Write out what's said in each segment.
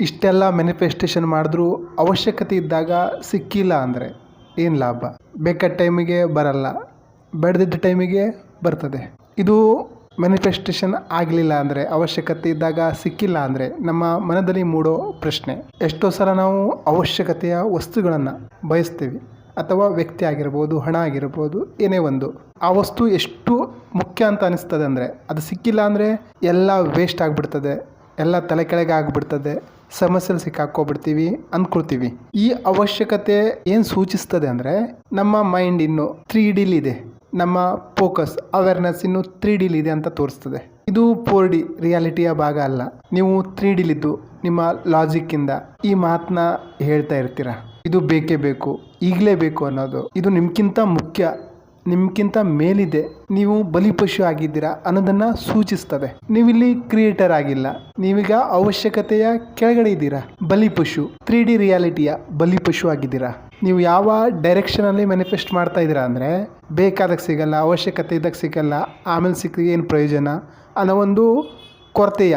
ಇಷ್ಟೆಲ್ಲ ಮ್ಯಾನಿಫೆಸ್ಟೇಷನ್ ಮಾಡಿದ್ರೂ ಅವಶ್ಯಕತೆ ಇದ್ದಾಗ ಸಿಕ್ಕಿಲ್ಲ ಅಂದರೆ ಏನು ಲಾಭ? ಬೇಕಾದ ಟೈಮಿಗೆ ಬರಲ್ಲ. ಬೆಳೆದಿದ್ದ ಟೈಮಿಗೆ ಬರ್ತದೆ. ಇದು ಮ್ಯಾನಿಫೆಸ್ಟೇಷನ್ ಆಗಲಿಲ್ಲ ಅಂದರೆ, ಅವಶ್ಯಕತೆ ಇದ್ದಾಗ ಸಿಕ್ಕಿಲ್ಲ ಅಂದರೆ ನಮ್ಮ ಮನದಲ್ಲಿ ಮೂಡೋ ಪ್ರಶ್ನೆ. ಎಷ್ಟೋ ಸಲ ನಾವು ಅವಶ್ಯಕತೆಯ ವಸ್ತುಗಳನ್ನು ಬಯಸ್ತೀವಿ. ಅಥವಾ ವ್ಯಕ್ತಿ ಆಗಿರ್ಬೋದು, ಹಣ ಆಗಿರ್ಬೋದು, ಏನೇ ಒಂದು. ಆ ವಸ್ತು ಎಷ್ಟು ಮುಖ್ಯ ಅಂತ ಅನಿಸ್ತದೆ ಅಂದರೆ, ಅದು ಸಿಕ್ಕಿಲ್ಲ ಅಂದರೆ ಎಲ್ಲ ವೇಸ್ಟ್ ಆಗಿಬಿಡ್ತದೆ. ಎಲ್ಲ ತಲೆ ಕೆಳಗೆ ಆಗಿಬಿಡ್ತದೆ. ಸಮಸ್ಯೆಲಿ ಸಿಕ್ಕಾಕ್ಕೊಬಿಡ್ತೀವಿ ಅಂದ್ಕೊಳ್ತೀವಿ ಈ ಅವಶ್ಯಕತೆ ಏನು ಸೂಚಿಸ್ತದೆ ಅಂದರೆ ನಮ್ಮ ಮೈಂಡ್ ಇನ್ನು ತ್ರೀ ಡಿಲಿದೆ ನಮ್ಮ ಫೋಕಸ್, ಅವೇರ್ನೆಸ್ ಇನ್ನು ತ್ರೀ ಡಿಲಿದೆ ಅಂತ ತೋರಿಸ್ತದೆ. ಇದು ಫೋರ್ ಡಿ ರಿಯಾಲಿಟಿಯ ಭಾಗ ಅಲ್ಲ. ನೀವು ತ್ರೀ ಡಿಲಿದ್ದು ನಿಮ್ಮ ಲಾಜಿಕ್ಕಿಂದ ಈ ಮಾತನ್ನ ಹೇಳ್ತಾ ಇರ್ತೀರ? ಇದು ಬೇಕೇ ಬೇಕು, ಈಗಲೇ ಬೇಕು ಅನ್ನೋದು. ಇದು ನಿಮ್ಗಿಂತ ಮುಖ್ಯ ನಿಮ್ಗಿಂತ ಮೇಲಿದೆ, ನೀವು ಬಲಿಪಶು ಆಗಿದ್ದೀರಾ ಅನ್ನೋದನ್ನ ಸೂಚಿಸ್ತದೆ. ನೀವಿಲ್ಲಿ ಕ್ರಿಯೇಟರ್ ಆಗಿಲ್ಲ. ನೀವೀಗ ಅವಶ್ಯಕತೆಯ ಕೆಳಗಡೆ ಇದ್ದೀರಾ. ಬಲಿಪಶು ತ್ರೀ ಡಿ ರಿಯಾಲಿಟಿಯ ಬಲಿಪಶು ಆಗಿದ್ದೀರಾ. ನೀವು ಯಾವ ಡೈರೆಕ್ಷನಲ್ಲಿ ಮ್ಯಾನಿಫೆಸ್ಟ್ ಮಾಡ್ತಾ ಇದ್ದೀರಾ ಅಂದರೆ ಬೇಕಾದಾಗ ಸಿಗಲ್ಲ, ಅವಶ್ಯಕತೆ ಇದ್ದಾಗ ಸಿಗಲ್ಲ, ಆಮೇಲೆ ಸಿಕ್ಕಿದ್ರೆ ಏನು ಪ್ರಯೋಜನ ಅನ್ನೋ ಒಂದು ಕೊರತೆಯ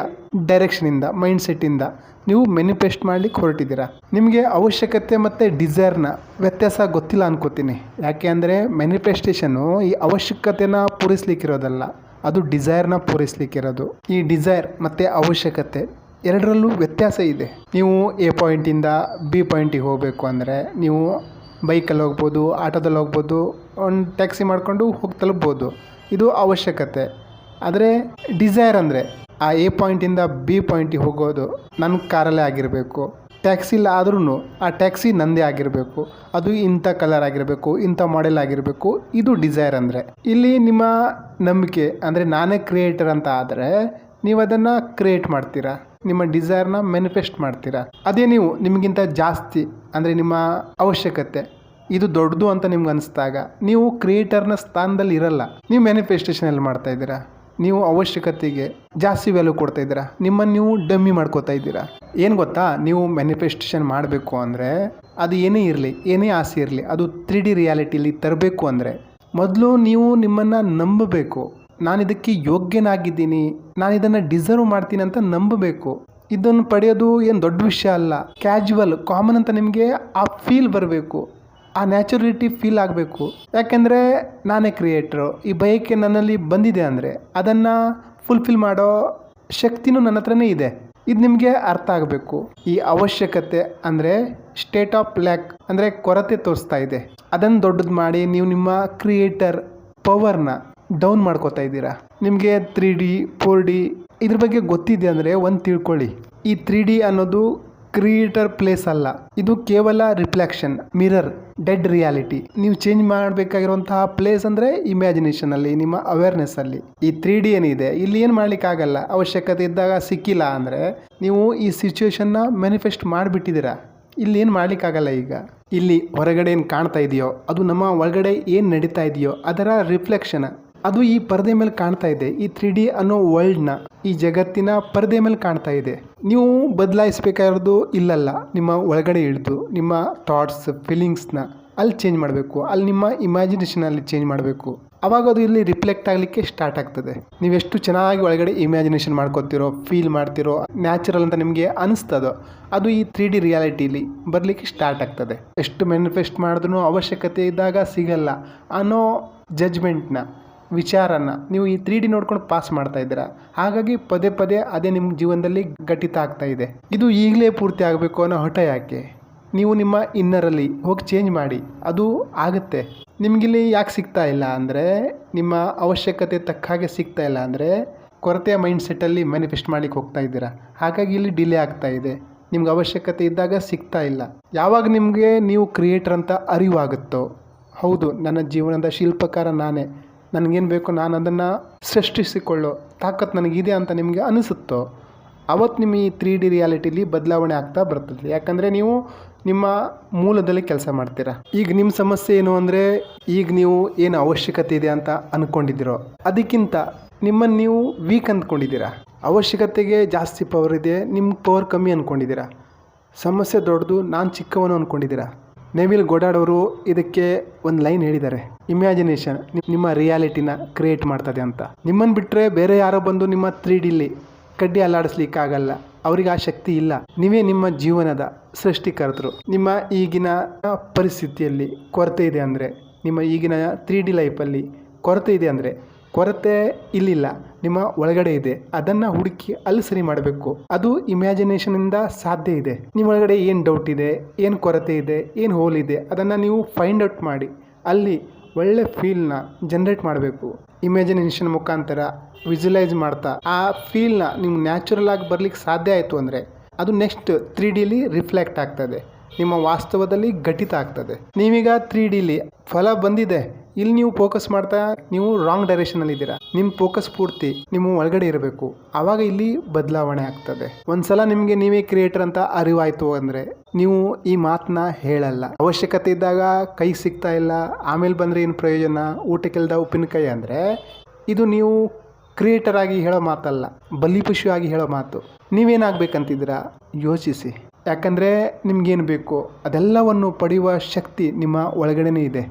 ಡೈರೆಕ್ಷನಿಂದ ಮೈಂಡ್ ಸೆಟ್ಟಿಂದ ನೀವು ಮೆನಿಫೆಸ್ಟ್ ಮಾಡಲಿಕ್ಕೆ ಹೊರಟಿದ್ದೀರಾ? ನಿಮಗೆ ಅವಶ್ಯಕತೆ ಮತ್ತು ಡಿಸೈರ್ನ ವ್ಯತ್ಯಾಸ ಗೊತ್ತಿಲ್ಲ ಅನ್ಕೋತೀನಿ. ಯಾಕೆ ಅಂದರೆ ಮ್ಯಾನಿಫೆಸ್ಟೇಷನು ಈ ಅವಶ್ಯಕತೆನ ಪೂರೈಸ್ಲಿಕ್ಕಿರೋದಲ್ಲ. ಅದು ಡಿಸೈರ್ನ ಪೂರೈಸ್ಲಿಕ್ಕಿರೋದು. ಈ ಡಿಸೈರ್ ಮತ್ತು ಅವಶ್ಯಕತೆ ಎರಡರಲ್ಲೂ ವ್ಯತ್ಯಾಸ ಇದೆ. ನೀವು ಎ ಪಾಯಿಂಟಿಂದ ಬಿ ಪಾಯಿಂಟಿಗೆ ಹೋಗಬೇಕು ಅಂದರೆ ನೀವು ಬೈಕಲ್ಲಿ ಹೋಗ್ಬೋದು, ಆಟೋದಲ್ಲಿ ಹೋಗ್ಬೋದು, ಒಂದು ಟ್ಯಾಕ್ಸಿ ಮಾಡಿಕೊಂಡು ಹೋಗಿ ತಲುಪ್ಬೋದು. ಇದು ಅವಶ್ಯಕತೆ. ಆದರೆ ಡಿಸೈರ್ ಅಂದರೆ ಆ ಎ ಪಾಯಿಂಟಿಂದ ಬಿ ಪಾಯಿಂಟಿಗೆ ಹೋಗೋದು ನನ್ನ ಕಾರಲ್ಲೇ ಆಗಿರಬೇಕು. ಟ್ಯಾಕ್ಸಿ ಇಲ್ಲ ಆದ್ರೂ ಆ ಟ್ಯಾಕ್ಸಿ ನಂದೇ ಆಗಿರಬೇಕು. ಅದು ಇಂಥ ಕಲರ್ ಆಗಿರಬೇಕು, ಇಂಥ ಮಾಡೆಲ್ ಆಗಿರಬೇಕು. ಇದು ಡಿಸೈರ್ ಅಂದರೆ. ಇಲ್ಲಿ ನಿಮ್ಮ ನಂಬಿಕೆ ಅಂದರೆ ನಾನೇ ಕ್ರಿಯೇಟರ್ ಅಂತ ಆದರೆ ನೀವು ಅದನ್ನು ಕ್ರಿಯೇಟ್ ಮಾಡ್ತೀರಾ? ನಿಮ್ಮ ಡಿಸೈರ್ನ ಮ್ಯಾನಿಫೆಸ್ಟ್ ಮಾಡ್ತೀರಾ? ಅದೇ ನೀವು ನಿಮಗಿಂತ ಜಾಸ್ತಿ ಅಂದರೆ ನಿಮ್ಮ ಅವಶ್ಯಕತೆ. ಇದು ದೊಡ್ಡದು ಅಂತ ನಿಮ್ಗೆ ಅನಿಸ್ದಾಗ ನೀವು ಕ್ರಿಯೇಟರ್ನ ಸ್ಥಾನದಲ್ಲಿ ಇರಲ್ಲ. ನೀವು ಮ್ಯಾನಿಫೆಸ್ಟೇಷನಲ್ಲಿ ಮಾಡ್ತಾ ಇದ್ದೀರಾ? ನೀವು ಅವಶ್ಯಕತೆಗೆ ಜಾಸ್ತಿ ವ್ಯಾಲ್ಯೂ ಕೊಡ್ತಾ ಇದ್ದೀರಾ? ನಿಮ್ಮನ್ನು ನೀವು ಡಮ್ಮಿ ಮಾಡ್ಕೋತಾ ಇದ್ದೀರಾ? ಏನು ಗೊತ್ತಾ? ನೀವು ಮ್ಯಾನಿಫೆಸ್ಟೇಷನ್ ಮಾಡಬೇಕು ಅಂದರೆ ಅದು ಏನೇ ಇರಲಿ, ಏನೇ ಆಸೆ ಇರಲಿ, ಅದು ತ್ರೀ ಡಿ ರಿಯಾಲಿಟಿಲಿ ತರಬೇಕು ಅಂದರೆ ಮೊದಲು ನೀವು ನಿಮ್ಮನ್ನು ನಂಬಬೇಕು. ನಾನು ಇದಕ್ಕೆ ಯೋಗ್ಯನಾಗಿದ್ದೀನಿ, ನಾನು ಇದನ್ನು ಡಿಸರ್ವ್ ಮಾಡ್ತೀನಿ ಅಂತ ನಂಬಬೇಕು. ಇದನ್ನು ಪಡೆಯೋದು ಏನು ದೊಡ್ಡ ವಿಷಯ ಅಲ್ಲ ಕ್ಯಾಜುವಲ್ ಕಾಮನ್ ಅಂತ ನಿಮಗೆ ಆ ಫೀಲ್ ಬರಬೇಕು. ಆ ನ್ಯಾಚುರಲಿಟಿ ಫೀಲ್ ಆಗಬೇಕು. ಯಾಕೆಂದರೆ ನಾನೇ ಕ್ರಿಯೇಟ್ರು. ಈ ಬಯಕೆ ನನ್ನಲ್ಲಿ ಬಂದಿದೆ ಅಂದರೆ ಅದನ್ನು ಫುಲ್ಫಿಲ್ ಮಾಡೋ ಶಕ್ತಿನೂ ನನ್ನ ಹತ್ರನೇ ಇದೆ. ಇದು ನಿಮಗೆ ಅರ್ಥ ಆಗಬೇಕು. ಈ ಅವಶ್ಯಕತೆ ಅಂದರೆ ಸ್ಟೇಟ್ ಆಫ್ ಲ್ಯಾಕ್ ಅಂದರೆ ಕೊರತೆ ತೋರಿಸ್ತಾ ಇದೆ. ಅದನ್ನು ದೊಡ್ಡದು ಮಾಡಿ ನೀವು ನಿಮ್ಮ ಕ್ರಿಯೇಟರ್ ಪವರ್ನ ಡೌನ್ ಮಾಡ್ಕೋತಾ ಇದ್ದೀರಾ. ನಿಮಗೆ ತ್ರೀ ಡಿ ಫೋರ್ ಡಿ ಇದ್ರ ಬಗ್ಗೆ ಗೊತ್ತಿದೆ ಅಂದರೆ ಒಂದು ತಿಳ್ಕೊಳ್ಳಿ. ಈ ತ್ರೀ ಡಿ ಅನ್ನೋದು ಕ್ರಿಯೇಟರ್ ಪ್ಲೇಸ್ ಅಲ್ಲ. ಇದು ಕೇವಲ ರಿಫ್ಲೆಕ್ಷನ್, ಮಿರರ್, ಡೆಡ್ ರಿಯಾಲಿಟಿ. ನೀವು ಚೇಂಜ್ ಮಾಡಬೇಕಾಗಿರುವಂತಹ ಪ್ಲೇಸ್ ಅಂದರೆ ಇಮ್ಯಾಜಿನೇಷನ್ ಅಲ್ಲಿ, ನಿಮ್ಮ ಅವೇರ್ನೆಸ್ ಅಲ್ಲಿ. ಈ ತ್ರೀ ಡಿ ಏನಿದೆ, ಇಲ್ಲಿ ಏನು ಮಾಡ್ಲಿಕ್ಕಾಗಲ್ಲ. ಅವಶ್ಯಕತೆ ಇದ್ದಾಗ ಸಿಕ್ಕಿಲ್ಲ ಅಂದರೆ ನೀವು ಈ ಸಿಚುವೇಶನ್ನ ಮ್ಯಾನಿಫೆಸ್ಟ್ ಮಾಡಿಬಿಟ್ಟಿದ್ದೀರಾ. ಇಲ್ಲಿ ಏನು ಮಾಡ್ಲಿಕ್ಕಾಗಲ್ಲ ಈಗ. ಇಲ್ಲಿ ಹೊರಗಡೆ ಏನು ಕಾಣ್ತಾ ಇದೆಯೋ, ಅದು ನಮ್ಮ ಒಳಗಡೆ ಏನು ನಡೀತಾ ಇದೆಯೋ, ಅದರ ರಿಫ್ಲೆಕ್ಷನ್ ಅದು ಈ ಪರದೆ ಮೇಲೆ ಕಾಣ್ತಾ ಇದೆ. ಈ ತ್ರೀ ಡಿ ಅನ್ನೋ ವರ್ಲ್ಡ್ನ ಈ ಜಗತ್ತಿನ ಪರದೆ ಮೇಲೆ ಕಾಣ್ತಾ ಇದೆ. ನೀವು ಬದಲಾಯಿಸಬೇಕಾಗಿರೋದು ಇಲ್ಲಲ್ಲ. ನಿಮ್ಮ ಒಳಗಡೆ ಇಳಿದು, ನಿಮ್ಮ ಥಾಟ್ಸ್ ಫೀಲಿಂಗ್ಸ್ನ ಅಲ್ಲಿ ಚೇಂಜ್ ಮಾಡಬೇಕು. ಅಲ್ಲಿ ನಿಮ್ಮ ಇಮ್ಯಾಜಿನೇಷನಲ್ಲಿ ಚೇಂಜ್ ಮಾಡಬೇಕು. ಅವಾಗ ಅದು ಇಲ್ಲಿ ರಿಫ್ಲೆಕ್ಟ್ ಆಗಲಿಕ್ಕೆ ಸ್ಟಾರ್ಟ್ ಆಗ್ತದೆ. ನೀವೆಷ್ಟು ಚೆನ್ನಾಗಿ ಒಳಗಡೆ ಇಮ್ಯಾಜಿನೇಷನ್ ಮಾಡ್ಕೊತಿರೋ ಫೀಲ್ ಮಾಡ್ತಿರೋ ನ್ಯಾಚುರಲ್ ಅಂತ ನಿಮಗೆ ಅನಿಸ್ತದೋ, ಅದು ಈ ತ್ರೀ ಡಿ ರಿಯಾಲಿಟಿಲಿ ಬರಲಿಕ್ಕೆ ಸ್ಟಾರ್ಟ್ ಆಗ್ತದೆ. ಎಷ್ಟು ಮ್ಯಾನಿಫೆಸ್ಟ್ ಮಾಡಿದ್ರೂ ಅವಶ್ಯಕತೆ ಇದ್ದಾಗ ಸಿಗಲ್ಲ ಅನ್ನೋ ಜಜ್ಮೆಂಟ್ನ ವಿಚಾರನ ನೀವು ಈ ತ್ರೀ ಡಿ ನೋಡ್ಕೊಂಡು ಪಾಸ್ ಮಾಡ್ತಾ ಇದ್ದೀರಾ? ಹಾಗಾಗಿ ಪದೇ ಪದೇ ಅದೇ ನಿಮ್ಮ ಜೀವನದಲ್ಲಿ ಘಟಿತ ಆಗ್ತಾ ಇದೆ. ಇದು ಈಗಲೇ ಪೂರ್ತಿ ಆಗಬೇಕು ಅನ್ನೋ ಹಠ ಯಾಕೆ? ನೀವು ನಿಮ್ಮ ಇನ್ನರಲ್ಲಿ ಹೋಗಿ ಚೇಂಜ್ ಮಾಡಿ, ಅದು ಆಗುತ್ತೆ. ನಿಮಗಿಲ್ಲಿ ಯಾಕೆ ಸಿಗ್ತಾ ಇಲ್ಲ ಅಂದರೆ, ನಿಮ್ಮ ಅವಶ್ಯಕತೆ ತಕ್ಕ ಹಾಗೆ ಸಿಗ್ತಾ ಇಲ್ಲ ಅಂದರೆ, ಕೊರತೆಯ ಮೈಂಡ್ ಸೆಟ್ಟಲ್ಲಿ ಮ್ಯಾನಿಫೆಸ್ಟ್ ಮಾಡ್ಲಿಕ್ಕೆ ಹೋಗ್ತಾ ಇದ್ದೀರಾ? ಹಾಗಾಗಿ ಇಲ್ಲಿ ಡಿಲೇ ಆಗ್ತಾ ಇದೆ. ನಿಮ್ಗೆ ಅವಶ್ಯಕತೆ ಇದ್ದಾಗ ಸಿಗ್ತಾ ಇಲ್ಲ. ಯಾವಾಗ ನಿಮಗೆ ನೀವು ಕ್ರಿಯೇಟರ್ ಅಂತ ಅರಿವಾಗುತ್ತೋ? ಹೌದು, ನನ್ನ ಜೀವನದ ಶಿಲ್ಪಕಾರ ನಾನೇ. ನನಗೇನು ಬೇಕೋ ನಾನು ಅದನ್ನು ಸೃಷ್ಟಿಸಿಕೊಳ್ಳೋ ತಾಕತ್ತು ನನಗಿದೆ ಅಂತ ನಿಮಗೆ ಅನಿಸುತ್ತೋ? ಅವತ್ತು ನಿಮ್ಮ ಈ ತ್ರೀ ಡಿ ರಿಯಾಲಿಟಿಲಿ ಬದಲಾವಣೆ ಆಗ್ತಾ ಬರ್ತದೆ. ಯಾಕಂದರೆ ನೀವು ನಿಮ್ಮ ಮೂಲದಲ್ಲಿ ಕೆಲಸ ಮಾಡ್ತೀರಾ. ಈಗ ನಿಮ್ಮ ಸಮಸ್ಯೆ ಏನು ಅಂದರೆ ಈಗ ನೀವು ಏನು ಅವಶ್ಯಕತೆ ಇದೆ ಅಂತ ಅಂದ್ಕೊಂಡಿದ್ದೀರೋ ಅದಕ್ಕಿಂತ ನಿಮ್ಮನ್ನು ನೀವು ವೀಕ್ ಅಂದ್ಕೊಂಡಿದ್ದೀರಾ? ಅವಶ್ಯಕತೆಗೆ ಜಾಸ್ತಿ ಪವರ್ ಇದೆ ನಿಮ್ಮ ಪವರ್ ಕಮ್ಮಿ ಅಂದ್ಕೊಂಡಿದ್ದೀರಾ ಸಮಸ್ಯೆ ದೊಡ್ಡದು ನಾನು ಚಿಕ್ಕವನು ಅಂದ್ಕೊಂಡಿದ್ದೀರಾ ನೆವಿಲ್ ಗೋಡಾಡೋರು ಇದಕ್ಕೆ ಒಂದು ಲೈನ್ ಹೇಳಿದ್ದಾರೆ. ಇಮ್ಯಾಜಿನೇಷನ್ ನಿಮ್ಮ ರಿಯಾಲಿಟಿನ ಕ್ರಿಯೇಟ್ ಮಾಡ್ತದೆ ಅಂತ. ನಿಮ್ಮನ್ನು ಬಿಟ್ಟರೆ ಬೇರೆ ಯಾರೋ ಬಂದು ನಿಮ್ಮ ತ್ರೀ ಡಿಲಿ ಕಡ್ಡಿ ಅಲ್ಲಾಡಿಸ್ಲಿಕ್ಕಾಗಲ್ಲ. ಅವ್ರಿಗೆ ಆ ಶಕ್ತಿ ಇಲ್ಲ. ನೀವೇ ನಿಮ್ಮ ಜೀವನದ ಸೃಷ್ಟಿಕರ್ತರು. ನಿಮ್ಮ ಈಗಿನ ಪರಿಸ್ಥಿತಿಯಲ್ಲಿ ಕೊರತೆ ಇದೆ ಅಂದರೆ, ನಿಮ್ಮ ಈಗಿನ ತ್ರೀ ಡಿ ಲೈಫಲ್ಲಿ ಕೊರತೆ ಇದೆ ಅಂದರೆ ಕೊರತೆ ಇಲ್ಲಿಲ್ಲ. ನಿಮ್ಮ ಒಳಗಡೆ ಇದೆ. ಅದನ್ನು ಹುಡುಕಿ ಅಲ್ಲಿ ಸರಿ ಮಾಡಬೇಕು. ಅದು ಇಮ್ಯಾಜಿನೇಷನಿಂದ ಸಾಧ್ಯ ಇದೆ. ನಿಮ್ಮ ಒಳಗಡೆ ಏನು ಡೌಟ್ ಇದೆ, ಏನು ಕೊರತೆ ಇದೆ, ಏನು ಹೋಲ್ ಇದೆ, ಅದನ್ನು ನೀವು ಫೈಂಡ್ ಔಟ್ ಮಾಡಿ. ಅಲ್ಲಿ ಒಳ್ಳೆ ಫೀಲ್ನ ಜನ್ರೇಟ್ ಮಾಡಬೇಕು. ಇಮ್ಯಾಜಿನೇಷನ್ ಮುಖಾಂತರ ವಿಜುಲೈಸ್ ಮಾಡ್ತಾ ಆ ಫೀಲ್ನ ನಿಮ್ಗೆ ನ್ಯಾಚುರಲ್ ಆಗಿ ಬರ್ಲಿಕ್ಕೆ ಸಾಧ್ಯ ಆಯಿತು ಅಂದರೆ ಅದು ನೆಕ್ಸ್ಟ್ ತ್ರೀ ಡಿಲಿ ರಿಫ್ಲೆಕ್ಟ್ ಆಗ್ತದೆ. ನಿಮ್ಮ ವಾಸ್ತವದಲ್ಲಿ ಘಟಿತ ಆಗ್ತದೆ. ನೀವೀಗ ತ್ರೀ ಡಿಲಿ ಫಲ ಬಂದಿದೆ. ಇಲ್ಲಿ ನೀವು ಫೋಕಸ್ ಮಾಡ್ತಾ ನೀವು ರಾಂಗ್ ಡೈರೆಕ್ಷನಲ್ಲಿ ಇದ್ದೀರಾ. ನಿಮ್ಮ ಫೋಕಸ್ ಪೂರ್ತಿ ನಿಮ್ಮ ಒಳಗಡೆ ಇರಬೇಕು. ಆವಾಗ ಇಲ್ಲಿ ಬದಲಾವಣೆ ಆಗ್ತದೆ. ಒಂದ್ಸಲ ನಿಮಗೆ ನೀವೇ ಕ್ರಿಯೇಟರ್ ಅಂತ ಅರಿವಾಯ್ತು ಅಂದರೆ ನೀವು ಈ ಮಾತನ್ನ ಹೇಳಲ್ಲ. ಅವಶ್ಯಕತೆ ಇದ್ದಾಗ ಕೈ ಸಿಗ್ತಾ ಇಲ್ಲ, ಆಮೇಲೆ ಬಂದರೆ ಏನು ಪ್ರಯೋಜನ? ಊಟಕ್ಕೆಲ್ದ ಉಪ್ಪಿನಕಾಯಿ ಅಂದರೆ ಇದು ನೀವು ಕ್ರಿಯೇಟರ್ ಆಗಿ ಹೇಳೋ ಮಾತಲ್ಲ, ಬಲಿಪಶುವಾಗಿ ಹೇಳೋ ಮಾತು. ನೀವೇನಾಗಬೇಕಂತಿದ್ದೀರಾ? ಯೋಚಿಸಿ. ಯಾಕಂದರೆ ನಿಮ್ಗೇನು ಬೇಕು? ಅದೆಲ್ಲವನ್ನು ಪಡೆಯುವ ಶಕ್ತಿ ನಿಮ್ಮ ಒಳಗಡೆನೇ ಇದೆ.